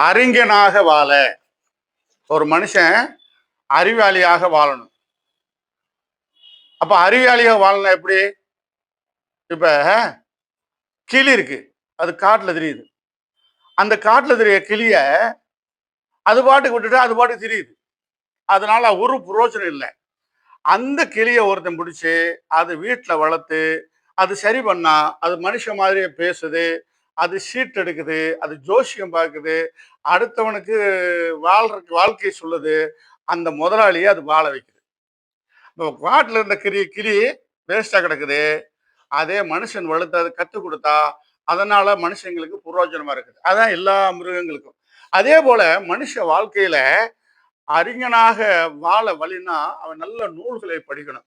அறிஞனாக வாழ. ஒரு மனுஷன் அறிவாளியாக வாழணும். அப்ப அறிவாளியாக வாழணும் எப்படி? இப்ப கிளி இருக்கு. அது காட்டுல தெரியுது. அந்த காட்டுல தெரிய கிளிய அது பாட்டுக்கு விட்டுட்டு அது பாட்டுக்கு தெரியுது. அதனால ஒரு புரோஜனம் இல்லை. அந்த கிளியை ஒருத்தன் பிடிச்சி அது வீட்டில் வளர்த்து அது சரி பண்ணா அது மனுஷன் மாதிரியே பேசுது அது சீட் எடுக்குது அது ஜோசியம் பார்க்குது அடுத்தவனுக்கு வாழ்றதுக்கு வாழ்க்கையை சொல்லுது அந்த முதலாளியை அது வாழ வைக்குது. இப்போ காட்டில் இருந்த கிரி கிளி வேஸ்டாக கிடக்குது. அதே மனுஷன் வளர்த்து அதை கற்றுக் கொடுத்தா அதனால மனுஷங்களுக்கு புரோஜனமா இருக்குது. அதான் எல்லா மிருகங்களுக்கும். அதே போல மனுஷ வாழ்க்கையில அறிஞனாக வாழ வழினா அவன் நல்ல நூல்களை படிக்கணும்.